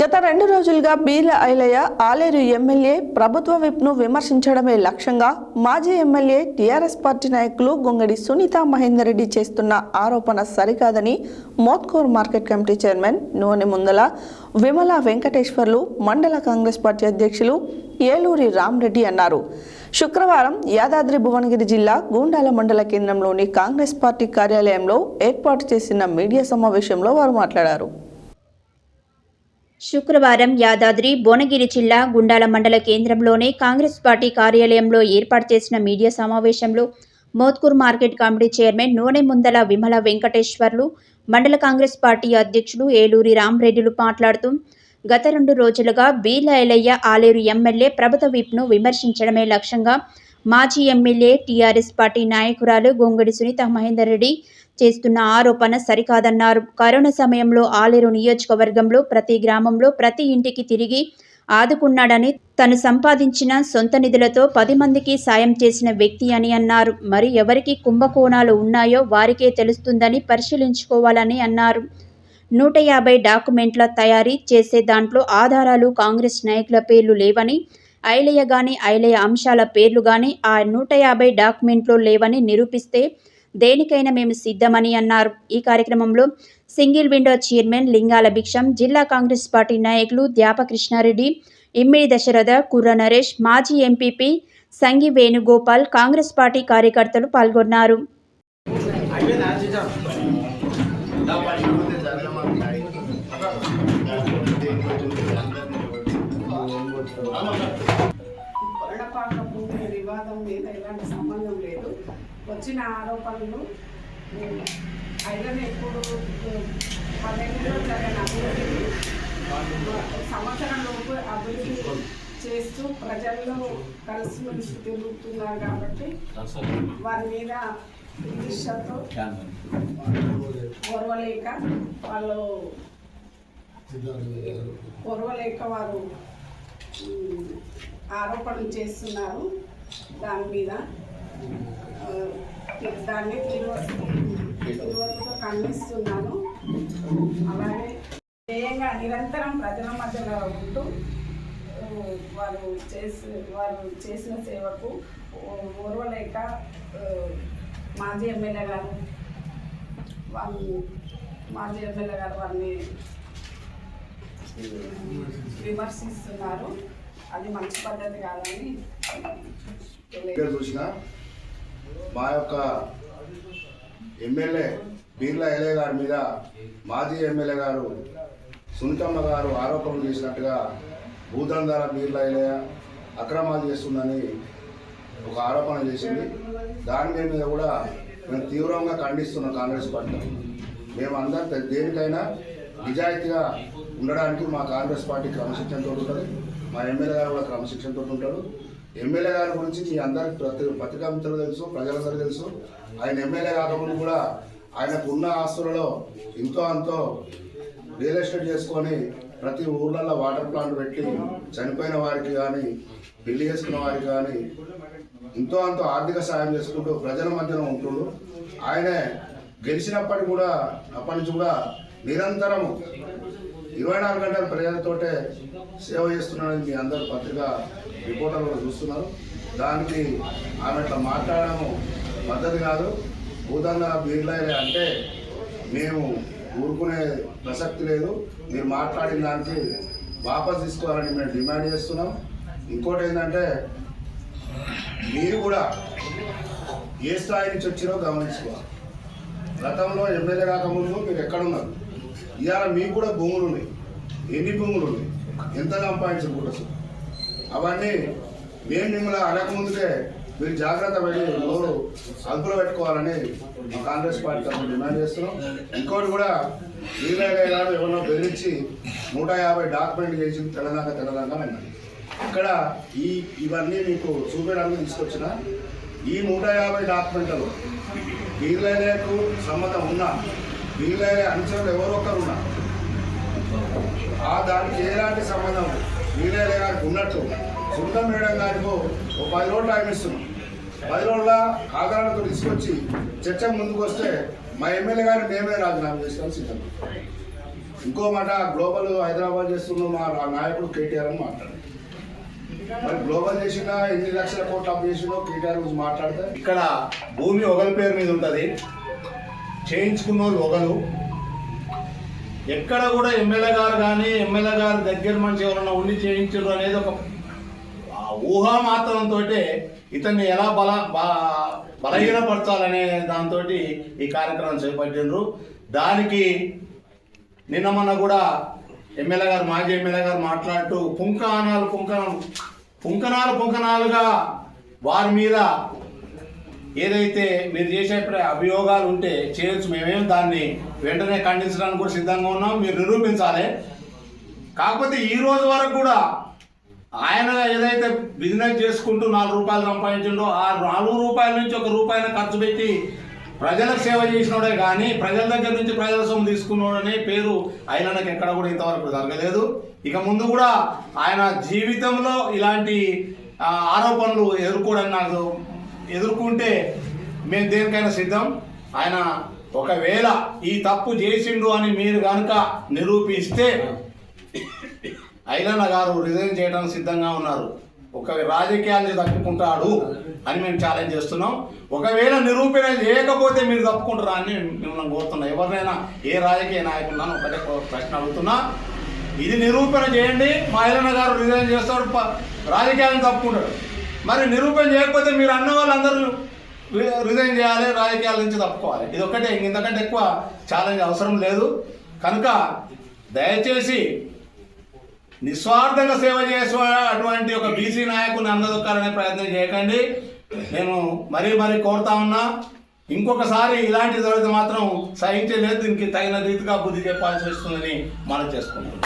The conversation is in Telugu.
గత రెండు రోజులుగా బీర్ల ఐలయ్య ఆలేరు ఎమ్మెల్యే ప్రభుత్వ విప్ను విమర్శించడమే లక్ష్యంగా మాజీ ఎమ్మెల్యే టీఆర్ఎస్ పార్టీ నాయకులు గొంగడి సునీత మహేందర్ రెడ్డి చేస్తున్న ఆరోపణ సరికాదని మోత్కూర్ మార్కెట్ కమిటీ చైర్మన్ నూనె ముందల విమల వెంకటేశ్వర్లు మండల కాంగ్రెస్ పార్టీ అధ్యక్షులు ఏలూరి రామ్రెడ్డి అన్నారు. శుక్రవారం యాదాద్రి భువనగిరి జిల్లా గూండాల మండల కేంద్రంలోని కాంగ్రెస్ పార్టీ కార్యాలయంలో ఏర్పాటు చేసిన మీడియా సమావేశంలో వారు మాట్లాడారు. శుక్రవారం యాదాద్రి భువనగిరి జిల్లా గుండాల మండల కేంద్రంలోని కాంగ్రెస్ పార్టీ కార్యాలయంలో ఏర్పాటు చేసిన మీడియా సమావేశంలో మోత్కూర్ మార్కెట్ కమిటీ చైర్మన్ నూనె ముందల విమల వెంకటేశ్వర్లు మండల కాంగ్రెస్ పార్టీ అధ్యక్షులు ఏలూరి రామరెడ్డిలు మాట్లాడుతూ గత రెండు రోజులుగా బీలయలయ్య ఆలేరు ఎమ్మెల్యే ప్రభుత్వ విప్ను విమర్శించడమే లక్ష్యంగా మాజీ ఎమ్మెల్యే టీఆర్ఎస్ పార్టీ నాయకురాలు గొంగడి సునీత మహేందర్ రెడ్డి చేస్తున్న ఆరోపణ సరికాదన్నారు. కరోనా సమయంలో ఆలేరు నియోజకవర్గంలో ప్రతి గ్రామంలో ప్రతి ఇంటికి తిరిగి ఆదుకున్నాడని తను సంపాదించిన సొంత నిధులతో పది మందికి సాయం చేసిన వ్యక్తి అని అన్నారు. మరి ఎవరికి కుంభకోణాలు ఉన్నాయో వారికే తెలుస్తుందని పరిశీలించుకోవాలని అన్నారు. నూట యాభై డాక్యుమెంట్ల తయారీ చేసే దాంట్లో ఆధారాలు కాంగ్రెస్ నాయకుల పేర్లు లేవని ఐలయ గాని ఐలయ అంశాల పేర్లు గాని ఆ నూట యాభై డాక్యుమెంట్లో లేవని నిరూపిస్తే దేనికైనా మేము సిద్ధమని అన్నారు. ఈ కార్యక్రమంలో single window chairman Lingala Bhiksham జిల్లా కాంగ్రెస్ పార్టీ నాయకులు ద్యాప కృష్ణారెడ్డి ఇమ్మిడి దశరథ కుర్ర నరేష్ మాజీ MPP Sangi Venugopal Congress party కార్యకర్తలు పాల్గొన్నారు. కొరడపాక భూమి వివాదం మీద ఎలాంటి సంబంధం లేదు. వచ్చిన ఆరోపణలు ఐరన్ ఎప్పుడు పదేళ్ళలో జరిగిన అభివృద్ధిని సంవత్సరం లోపు అభివృద్ధి చేస్తూ ప్రజల్లో కలిసిమెలిసి తిరుగుతున్నారు కాబట్టి వారి మీద ఈర్ష్యతో ఓర్వలేక వాళ్ళు ఓర్వలేక వారు ఆరోపణలు చేస్తున్నారు దాని మీద. దాన్ని తీవ్రతతో ఖండిస్తున్నాను. అలాగే ధ్యేయంగా నిరంతరం ప్రజల మధ్యలో ఉంటూ వారు చేసి వారు చేసిన సేవకు ఓర్వలేక మాజీ ఎమ్మెల్యే గారు వాళ్ళు మాజీ ఎమ్మెల్యే గారు వారిని విమర్శిస్తున్నారు. అది మంచి పద్ధతి కాదని ఇక్కడ చూసిన? మా యొక్క ఎమ్మెల్యే బీర్లా ఎలే గారి మీద మాజీ ఎమ్మెల్యే గారు సునీతమ్మ గారు ఆరోపణలు చేసినట్టుగా భూదందాల బీర్లా ఎలయ అక్రమాలు చేస్తుందని ఒక ఆరోపణ చేసింది. దాని మీద కూడా మేము తీవ్రంగా ఖండిస్తున్నాం కాంగ్రెస్ పార్టీ మేము అందరం దేనికైనా నిజాయితీగా ఉండడానికి మా కాంగ్రెస్ పార్టీ క్రమశిక్షణతో ఉంటుంది. మా ఎమ్మెల్యే గారు కూడా క్రమశిక్షణతో ఉంటాడు ఎమ్మెల్యే గారి గురించి మీ అందరికి ప్రతి పత్రికా మిత్రులు తెలుసు ప్రజలందరూ తెలుసు. ఆయన ఎమ్మెల్యే కాకముందు కూడా ఆయనకు ఉన్న ఆస్తులలో ఎంతో అంతో రియల్ ఎస్టేట్ చేసుకొని ప్రతి ఊర్లలో వాటర్ ప్లాంట్ పెట్టి చనిపోయిన వారికి కానీ పెళ్ళి చేసుకున్న వారికి కానీ ఎంతో అంతో ఆర్థిక సాయం చేసుకుంటూ ప్రజల మధ్యన ఉంటుండు. ఆయనే గెలిచినప్పటికీ కూడా అప్పటి నుంచి కూడా నిరంతరము ఇరవై నాలుగు గంటలు ప్రజలతోటే సేవ చేస్తున్నాడని మీ అందరూ పత్రిక రిపోర్టర్లు చూస్తున్నారు. దానికి ఆమె ఇట్లా మాట్లాడడము పద్ధతి కాదు. భూతంగా బీర్లైలే అంటే మేము ఊరుకునే ప్రసక్తి లేదు. మీరు మాట్లాడిన దానికి వాపస్ తీసుకోవాలని మేము డిమాండ్ చేస్తున్నాం. ఇంకోటి ఏంటంటే మీరు కూడా ఏ స్థాయి నుంచి వచ్చినో గమనించుకోవాలి. గతంలో ఎమ్మెల్యే రాకముందు మీరు ఎక్కడున్నారు ఇవాళ మీకు కూడా భూములు ఉన్నాయి. ఎన్ని భూములు ఉన్నాయి? ఎంత సంపాదించకూడదు అవన్నీ మేము మిమ్మల్ని అడగకముందుకే మీరు జాగ్రత్త పడి నోరు అదుపులో పెట్టుకోవాలని మా కాంగ్రెస్ పార్టీ తరఫున డిమాండ్ చేస్తున్నాం. ఇంకోటి కూడా వీలైన గారు ఎవరినో బెదిరించి నూట యాభై డాక్యుమెంట్ చేసి తెలంగాణ తెలంగాణ అన్నారు ఇక్కడ ఈ ఇవన్నీ మీకు చూపించడానికి తీసుకొచ్చిన ఈ నూట యాభై డాక్యుమెంట్లలో వీలైనకు సమ్మతం ఉన్నా వీలైన అంచనాలు ఎవరో ఒకరు ఉన్నారు. ఆ దానికి ఎలాంటి సంబంధం వీలైన గారికి ఉన్నట్టు. సుందం మేడం దానికో ఒక పది రోజులు టైం ఇస్తున్నాం పది రోజుల ఆధారాలతో తీసుకొచ్చి చర్చ ముందుకు వస్తే మా ఎమ్మెల్యే గారిని మేమే రాజీనామా చేస్తాను సిద్ధం. ఇంకో మాట గ్లోబల్ హైదరాబాద్ చేస్తున్న మా నాయకుడు కేటీఆర్ అని మాట్లాడారు. మరి గ్లోబల్ చేసినా ఎన్ని లక్షల కోట్లు అప్ చేసినో కేటీఆర్ గురించి మాట్లాడితే ఇక్కడ భూమి ఒకరి పేరు మీద ఉంటుంది. చేయించుకున్న వాళ్ళు ఒకరు. ఎక్కడ కూడా ఎమ్మెల్యే గారు కానీ ఎమ్మెల్యే గారి దగ్గర మంచి ఎవరైనా ఉండి చేయించారు అనేది ఒక ఆ ఊహా మాత్రంతో ఇతన్ని ఎలా బల బ- బలహీనపరచాలనే దాంతో ఈ కార్యక్రమం చేపట్టిండ్రు. దానికి నిన్న మొన్న కూడా ఎమ్మెల్యే గారు మాజీ ఎమ్మెల్యే గారు మాట్లాడుతూ పుంకానాలు పుంకనాలు పుంకనాలు పుంకనాలుగా వారి మీద ఏదైతే మీరు చేసే అభియోగాలు ఉంటే చేయొచ్చు. మేమేం దాన్ని వెంటనే ఖండించడానికి కూడా సిద్ధంగా ఉన్నాం. మీరు నిరూపించాలి. కాకపోతే ఈ రోజు వరకు కూడా ఆయన ఏదైతే బిజినెస్ చేసుకుంటూ నాలుగు రూపాయలు సంపాదించిండో ఆ నాలుగు రూపాయల నుంచి ఒక రూపాయలు ఖర్చు పెట్టి ప్రజలకు సేవ చేసినోడే కానీ ప్రజల దగ్గర నుంచి ప్రజల సొమ్ము తీసుకున్నాడనే పేరు ఆయనకు ఎక్కడ కూడా ఇంతవరకు జరగలేదు. ఇక ముందు కూడా ఆయన జీవితంలో ఇలాంటి ఆరోపణలు ఎదుర్కోవడం నాకు ఎదుర్కొంటే మేము దేనికైనా సిద్ధం? ఆయన ఒకవేళ ఈ తప్పు చేసిండు అని మీరు కనుక నిరూపిస్తే ఐలన్న గారు రిజైన్ చేయడానికి సిద్ధంగా ఉన్నారు. ఒక రాజకీయాన్ని తప్పుకుంటాడు అని మేము ఛాలెంజ్ చేస్తున్నాం. ఒకవేళ నిరూపణ చేయకపోతే మీరు తప్పుకుంటారా అని మిమ్మల్ని కోరుతున్నా. ఎవరినైనా ఏ రాజకీయ నాయకున్నాను ఒకటే ప్రశ్న అడుగుతున్నా. ఇది నిరూపణ చేయండి. మా ఐలన్న గారు రిజైన్ చేస్తాడు. ప- రాజకీయాలను తప్పుకుంటాడు. మరి నిరూపణ చేయకపోతే మీరు అన్న వాళ్ళందరూ రిజైన్ చేయాలి రాజకీయాల నుంచి తప్పుకోవాలి. ఇది ఒకటే ఇంతకంటే ఎక్కువ ఛాలెంజ్ అవసరం లేదు. కనుక దయచేసి నిస్వార్థంగా సేవ చేసే అటువంటి ఒక బీసీ నాయకుని అందదొక్కాలనే ప్రయత్నం చేయకండి. నేను మరీ మరీ కోరుతా ఉన్నా ఇంకొకసారి ఇలాంటి జరిగితే మాత్రం సహించలేదు. దీనికి తగిన రీతిగా బుద్ధి చెప్పాల్సి వస్తుందని మనం చేసుకుంటున్నాం.